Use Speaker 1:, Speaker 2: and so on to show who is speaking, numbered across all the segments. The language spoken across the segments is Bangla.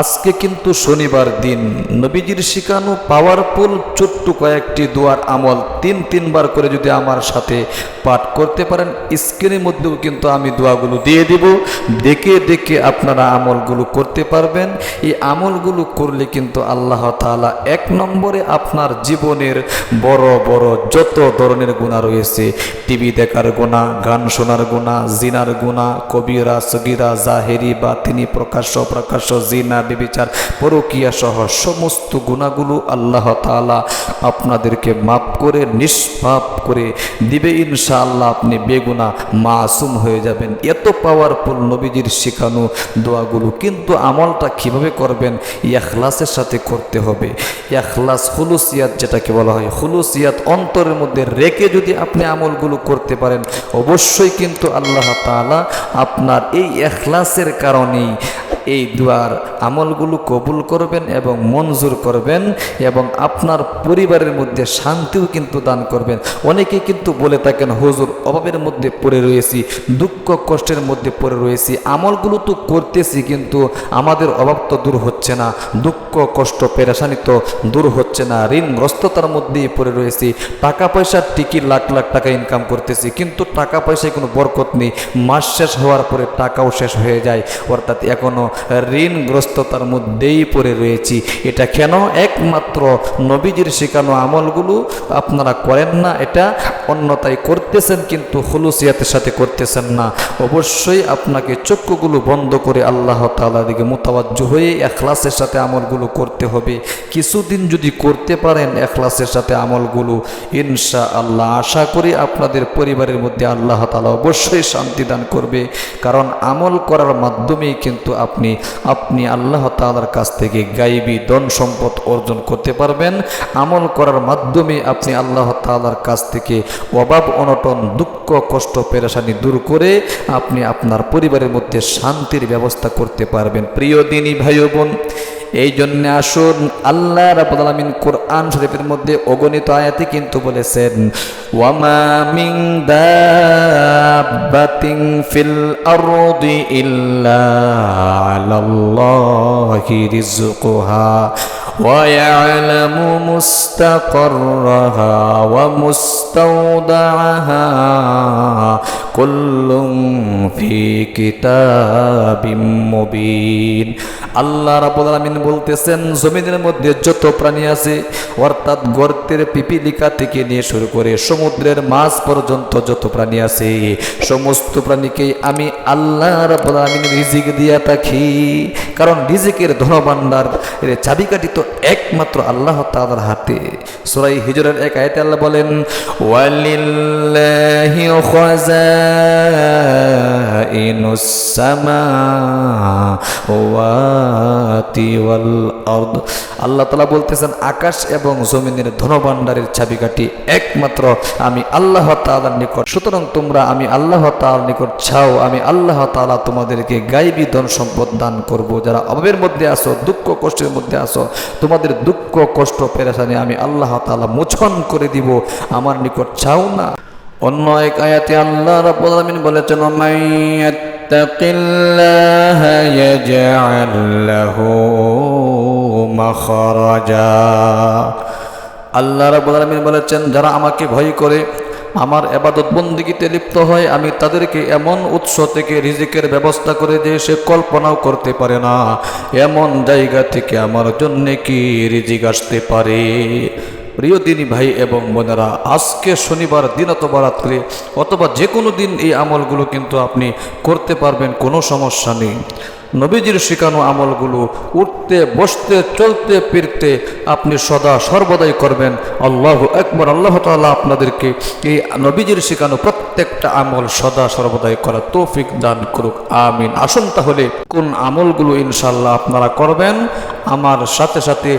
Speaker 1: আজকে কিন্তু শনিবার দিন। নবীজির শিখানো পাওয়ারফুল ছোট্ট কয়েকটি দোয়ার আমল তিন, তিনবার করে যদি আমার সাথে পাঠ করতে পারেন স্ক্রিনের মধ্যেও কিন্তু আমি দোয়াগুলো দিয়ে দিব। দেখে দেখে আপনারা আমলগুলো করতে পারবেন। এই আমলগুলো করলে কিন্তু আল্লাহ তাআলা এক নম্বরে আপনার জীবনের বড় বড় যত ধরনের গুণা রয়েছে টিভি দেখার গুণা গান শোনার গুণা জিনার গুণা কবিরা, সগিরা, জাহেরি বা তিনি প্রকাশ্য প্রকাশ্য জিনা বিবিচার পরকিয়া সহ সমস্ত গুণাগুলো আল্লাহ তাআলা আপনাদেরকে মাফ করে, নিষ্পাপ করে দিবে ইনশাআল্লাহ। আপনি বেগুনা মাসুম হয়ে যাবেন। এত পাওয়ারফুল নবীজির শেখানো দোয়াগুলো। কিন্তু আমলটা কীভাবে করবেন? ইয়াখলাসের সাথে করতে হবে। ইয়াখলাস হুলুসিয়াত যেটাকে বলা হয় হুলুসিয়াত অন্তরের মধ্যে রেখে যদি আপনি আমলগুলো করতে পারেন, অবশ্যই কিন্তু আল্লাহ তাআলা আপনার এই এখলাসের কারণেই এই দুয়ার আমলগুলো কবুল করবেন এবং মঞ্জুর করবেন এবং আপনার পরিবারের মধ্যে শান্তিও কিন্তু দান করবেন। অনেকে কিন্তু বলে থাকেন, হুজুর, অভাবের মধ্যে পড়ে রয়েছি, দুঃখ কষ্টের মধ্যে পড়ে রয়েছি, আমলগুলো তো করতেছি কিন্তু আমাদের অভাব তো দূর হচ্ছে না, দুঃখ, কষ্ট, পেরেশানি তো দূর হচ্ছে না, ঋণগ্রস্ততার মধ্যেই পড়ে রয়েছি টাকা পয়সার টিকি লাখ লাখ টাকা ইনকাম করতেছি, কিন্তু টাকা পয়সায় কোনো বরকত নেই, মাস শেষ হওয়ার পরে টাকাও শেষ হয়ে যায়। অর্থাৎ এখনও ঋণগ্রস্ততার মধ্যেই পড়ে রয়েছি। এটা কেন? একমাত্র নবীজির শেখানো আমলগুলো আপনারা করেন না, এটা অন্যতায় করতেছেন কিন্তু হুলুসিয়াতের সাথে করতেছেন না। অবশ্যই আপনাকে চক্ষুগুলো বন্ধ করে আল্লাহ তাআলার দিকে মোতাবাজ্য হয়ে এখলাসের সাথে আমলগুলো করতে হবে। কিছুদিন যদি করতে পারেন এখলাসের সাথে আমলগুলো ইনশা আল্লাহ আশা করি আপনাদের পরিবারের মধ্যে আল্লাহ তাআলা অবশ্যই শান্তি দান করবে। কারণ আমল করার মাধ্যমেই কিন্তু আপনি আপনি আপনি আল্লাহ তালার কাছ থেকে গাইবী ধন সম্পদ অর্জন করতে পারবেন। আমল করার মাধ্যমে আপনি আল্লাহ তাআলার কাছ থেকে অভাব, অনটন, দুঃখ, কষ্ট, পেরেশানি দূর করে আপনি আপনার পরিবারের মধ্যে শান্তির ব্যবস্থা করতে পারবেন। প্রিয় দিনী ভাই বোন এই জন্য আসুন, আল্লাহ রাব্বুল আলামিন কোরআন শরীফের মধ্যে অগণিত আয়াতে কিন্তু বলেছেন, ওয়ামা মিন দাব্বাতিন ফিল ইল্লা على الله رزقها ويعلم مستقرها ومستودعها কুল্ল ফি কিতাবিম মুবিন। আল্লাহ রাব্বুল আলামিন বলতেছেন, জমিনের মধ্যে যত প্রাণী আছে, অর্থাৎ গর্তের পিপিলিকা থেকে নিয়ে শুরু করে সমুদ্রের মাছ পর্যন্ত যত প্রাণী আছে, সমস্ত প্রাণীকে আমি আল্লাহ রাব্বুল আলামিন রিজিক দিয়া থাকি। কারণ রিজিকের ধনভাণ্ডার, এর চাবিকাঠি তো একমাত্র আল্লাহ তাআলার হাতে। সূরা হিজরের এক আয়াতে আল্লাহ বলেন, ওয়ালিল্লাহি খাজা আল্লাহ তালা বলতেছেন, আকাশ এবং জমিনের ধনভাণ্ডারের চাবিকাঠি একমাত্র আমি আল্লাহ তালার নিকট। সুতরাং তোমরা আমি আল্লাহ তাআলার নিকট ছাও আমি আল্লাহ তালা তোমাদেরকে গাইবী ধন সম্পদ দান করব। যারা অভাবের মধ্যে আসো দুঃখ কষ্টের মধ্যে আসো তোমাদের দুঃখ কষ্ট পেরেশানি আমি আল্লাহ তালা মোচন করে দিব। আমার নিকট চাও না। অন্য এক আয়াতে আল্লাহ রাব্বুল আলামিন বলেছেন মাইয়াত্তাকিল্লাহা ইয়াজআল লাহু মাখরাজা। আল্লাহ রাব্বুল আলামিন বলেছেন, যারা আমাকে ভয় করে, আমার এবাদত বন্দিগিতে লিপ্ত হয়, আমি তাদেরকে এমন উৎস থেকে রিজিকের ব্যবস্থা করে দিয়ে সে কল্পনাও করতে পারে না। এমন জায়গা থেকে আমার জন্য কি রিজিক আসতে পারে? প্রিয় দিনী ভাই এবং বোনেরা, আজকে শনিবার দিন অথবা রাত্রে অথবা যে কোনো দিন এই আমলগুলো কিন্তু আপনি করতে পারবেন, কোনো সমস্যা নেই। নবীজির শেখানো আমলগুলো উঠতে, বসতে, চলতে, ফিরতে আপনি সদা সর্বদাই করবেন। আল্লাহ একবার আল্লাহ তাআলা আপনাদেরকে এই নবীজির শেখানো প্রত্যেকটা আমল সদা সর্বদাই করা তৌফিক দান করুক, আমিন। আসুন তাহলে কোন আমলগুলো ইনশাল্লাহ আপনারা করবেন। আমার সাথে সাথে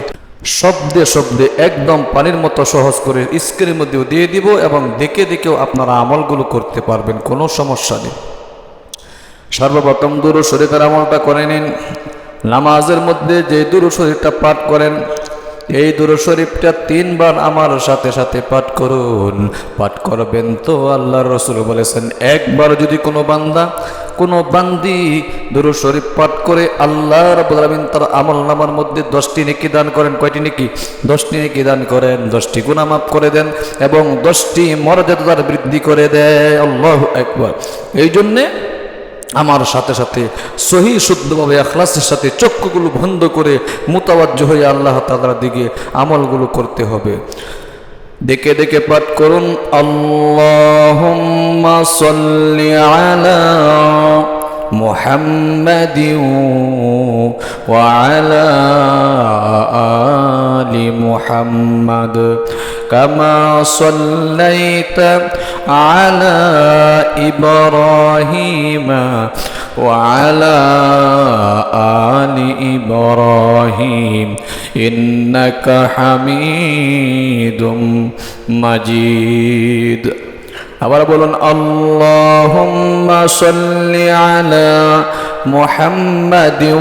Speaker 1: শব্দে শব্দে একদম পানির মতো সহজ করে স্ক্রিনের মধ্যেও দিয়ে দিব এবং দেখে দেখেও আপনারা আমলগুলো করতে পারবেন, কোনো সমস্যা নেই। সর্বপ্রথম দুরু শরীফের আমলটা করে নিন। নামাজের মধ্যে যে দুরু শরীফটা পাঠ করেন, এই দুরু শরীফটা তিনবার আমার সাথে সাথে পাঠ করুন। পাঠ করবেন তো আল্লাহ রসুল বলেছেন, একবার যদি কোনো বান্দা কোনো বান্দি দুরু শরীফ পাঠ করে আল্লাহ আলামিন তার আমল নামার মধ্যে দশটি নেকি দান করেন। কয়টি নেকি? দশটি নেকি দান করেন, দশটি গুনাহ মাফ করে দেন এবং দশটি মর্যাদা তার বৃদ্ধি করে দেয়। আল্লাহ একবার এই জন্যে আমার সাথে সাথে সহি শুদ্ধভাবে আখলাসের সাথে চক্ষুগুলো বন্ধ করে মোতাবাজ্য হয়ে আল্লাহ তালার দিকে আমলগুলো করতে হবে। দেখে দেখে পাঠ করুন আল্লাহুম্মা সাল্লি আলা محمد وعلى آل محمد كما صليت على إبراهيم وعلى آل إبراهيم إنك حميد مجيد আবার বলুন আল্লাহুম্মা সাল্লি আলা মুহাম্মাদিন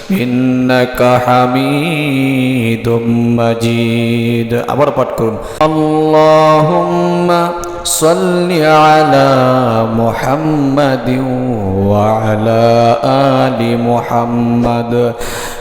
Speaker 1: ইন্নাকা হামিদুম মাজিদ। আবার পাঠ করুন। আল্লাহুম্মা সাল্লি আলা মুহাম্মাদিন আলি মুহাম্মাদ।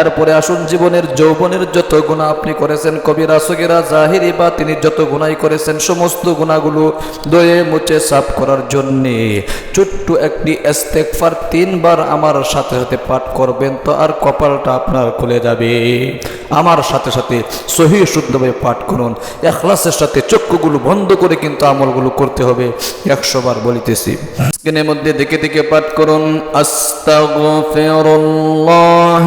Speaker 1: এরপরে আসুন জীবনের যৌবনের যত গুণা আপনি করেছেন, কবিরা সগিরা জাহিরি বা তিনি যত গুণাই করেছেন, সমস্ত গুণাগুলো দয়ে মুছে সাফ করার জন্যে। ছোট্ট একটি এস্তেকফার তিনবার আমার সাথে সাথে পাঠ করবেন তো আর কপালটা আপনার খুলে যাবে। আমার সাথে সাথে সহি শুদ্ধভাবে পাঠ করুন। এখলাসের সাথে চক্ষুগুলো বন্ধ করে কিন্তু আমলগুলো করতে হবে। একশোবার বলিতেছি। স্ক্রিনের মধ্যে দেখে দেখে পাঠ করুন। আস্তাগফিরুল্লাহ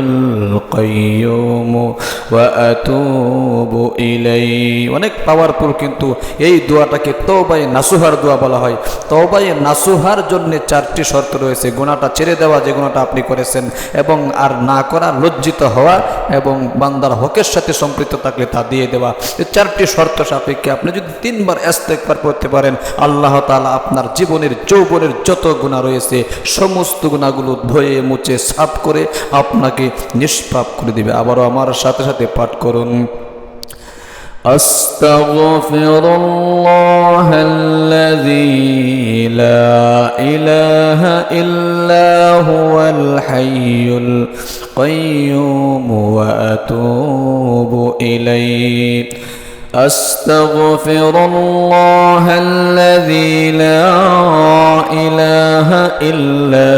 Speaker 1: القيوم وأتوب إليه অনেক পাওয়ারফুল কিন্তু এই দোয়াটাকে তওবায়ে নাসুহার দোয়া বলা হয় তওবায়ে নাসুহার জন্য চারটি শর্ত রয়েছে গুণাটা ছেড়ে দেওয়া যে গুণাটা আপনি করেছেন এবং আর না করা লজ্জিত হওয়া এবং বান্দার হকের সাথে সম্পৃক্ত থাকলে তা দিয়ে দেওয়া এই চারটি শর্ত সাপেক্ষে আপনি যদি তিনবার একবার করতে পারেন আল্লাহ তাআলা আপনার জীবনের যৌবনের যত গুণা রয়েছে সমস্ত গুণাগুলো ধুয়ে মুছে সাফ করে আপনাকে নিষ্পাপ করে দিবে আবারও আমার সাথে সাথে পাঠ করুন أستغفر الله الذي لا إله إلا هو الحي القيوم وأتوب إليه أستغفر الله الذي لا إله إلا هو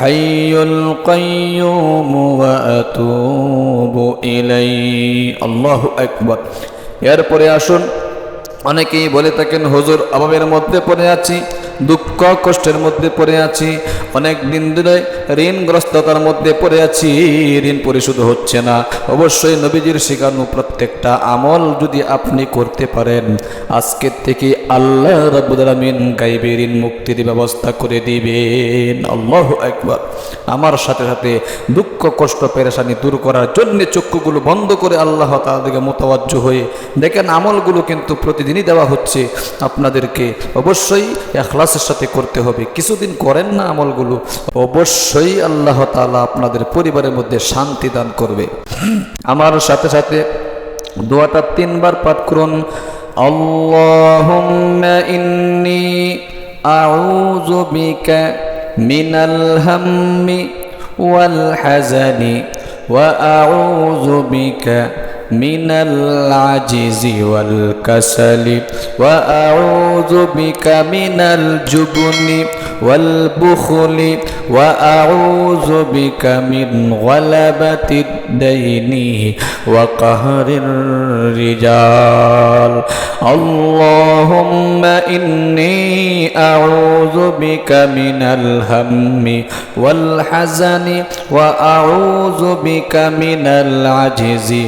Speaker 1: الحي القيوم وأتوب إليه الله أكبر এরপরে আসুন অনেকেই বলে থাকেন, হুজুর, অভাবের মধ্যে পড়ে আছি, দুঃখ, কষ্টের মধ্যে পড়ে আছি, অনেক দিন ধরে ঋণগ্রস্ততার মধ্যে পড়ে আছি, ঋণ পরিশোধ হচ্ছে না। অবশ্যই নবীজির শেখানো প্রত্যেকটা আমল যদি আপনি করতে পারেন আজকের থেকে আল্লাহ রাব্বুল গাইবে ঋণ মুক্তির ব্যবস্থা করে দিবেন। আল্লাহ একবার আমার সাথে সাথে দুঃখ, কষ্ট, পেরেশানি দূর করার জন্য চক্ষুগুলো বন্ধ করে আল্লাহ তাদেরকে মোতাবাজ্য হয়ে দেখেন আমলগুলো কিন্তু প্রতিদিনই দেওয়া হচ্ছে আপনাদেরকে। অবশ্যই এখলাসের সাথে করতে হবে। কিছুদিন করেন না আমলগুলো। অবশ্যই আল্লাহ তাআলা আপনাদের পরিবারের মধ্যে শান্তি দান করবে। আমার সাথে সাথে দোয়াটা তিনবার পাঠ করুন। আল্লাহুম্মা ইন্নী ওয়াল হাজানি ওয়া من العجز والكسل وأعوذ بك من الجبن والبخل وأعوذ بك من غلبة الدين وقهر الرجال. اللهم إني أعوذ بك من الهم والحزن وأعوذ بك من العجز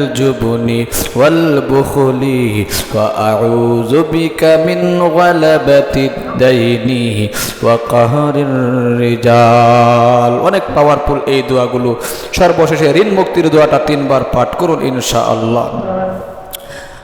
Speaker 1: الجبن والبخل وأعوذ بك من غلبة الدين وقهر الرجال অনেক পাওয়ারফুল এই দোয়াগুলো সর্বশেষে ঋণ মুক্তির দোয়াটা তিনবার পাঠ করুন ইনশাআল্লাহ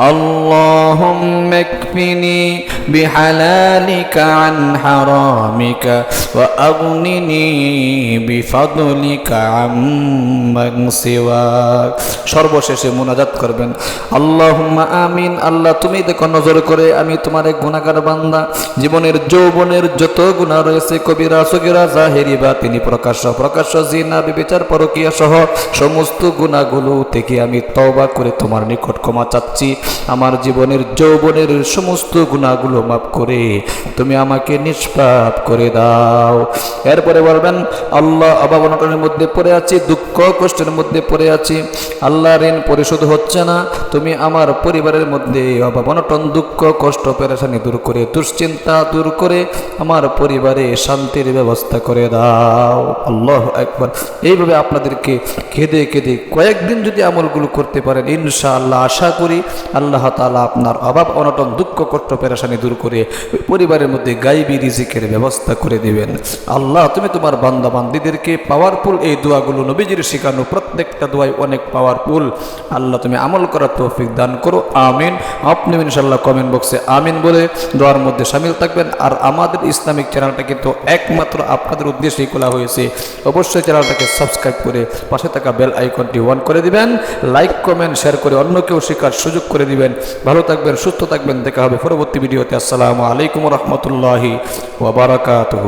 Speaker 1: اللهم اكفني بحلالك عن حرامك وأغنني بفضلك عمن سواك সর্বশেষে মোনাজাত করবেন আল্লাহুম্মা আমিন আল্লাহ তুমি দেখো নজর করে আমি তোমার এক গুণাগার বান্দা জীবনের যৌবনের যত গুণা রয়েছে কবিরা সগিরা জাহেরি বা তিনি প্রকাশ্য প্রকাশ্য জিনা বিবেচার পরকিয়া সহ সমস্ত গুণাগুলো থেকে আমি তওবা করে তোমার নিকট ক্ষমা চাচ্ছি আমার জীবনের যৌবনের সমস্ত গুণাগুলো মাফ করে তুমি আমাকে নিষ্পাপ করে দাও। এরপরে বলবেন, আল্লাহ অভাবনটনের মধ্যে পড়ে আছি, দুঃখ কষ্টের মধ্যে পড়ে আছি। আল্লাহ ঋণ পরিশোধ হচ্ছে না। তুমি আমার পরিবারের মধ্যে অভাবনটন, দুঃখ, কষ্ট, পেরেশানি দূর করে, দুশ্চিন্তা দূর করে আমার পরিবারে শান্তির ব্যবস্থা করে দাও। আল্লাহ একবার এইভাবে আপনাদেরকে কেঁদে কেঁদে কয়েকদিন যদি আমলগুলো করতে পারেন, ইনশাআল্লাহ আশা করি আল্লাহ তালা আপনার অভাব, অনটন, দুঃখ, কষ্ট, পেরেশানি দূর করে পরিবারের মধ্যে গাইবি রিজিকের ব্যবস্থা করে দিবেন। আল্লাহ, তুমি তোমার বান্দা পাওয়ারফুল এই দোয়াগুলো নবীজির শেখানো প্রত্যেকটা দোয়াই অনেক পাওয়ারফুল আল্লাহ, তুমি আমল করার তৌফিক দান করো। আমিন। আপনি ইনশাল্লাহ কমেন্ট বক্সে আমিন বলে দোয়ার মধ্যে সামিল থাকবেন। আর আমাদের ইসলামিক চ্যানেলটা কিন্তু একমাত্র আপনাদের উদ্দেশ্যেই খোলা হয়েছে। অবশ্যই চ্যানেলটাকে সাবস্ক্রাইব করে পাশে থাকা বেল আইকনটি অন করে দিবেন। লাইক কমেন্ট শেয়ার করে অন্য কেউ শেখার সুযোগ করে দিবেন। ভালো থাকবেন সুস্থ থাকবেন। দেখা হবে পরবর্তী ভিডিওতে। আসসালামু আলাইকুম রহমতুল্লাহি ওবরাকাতহ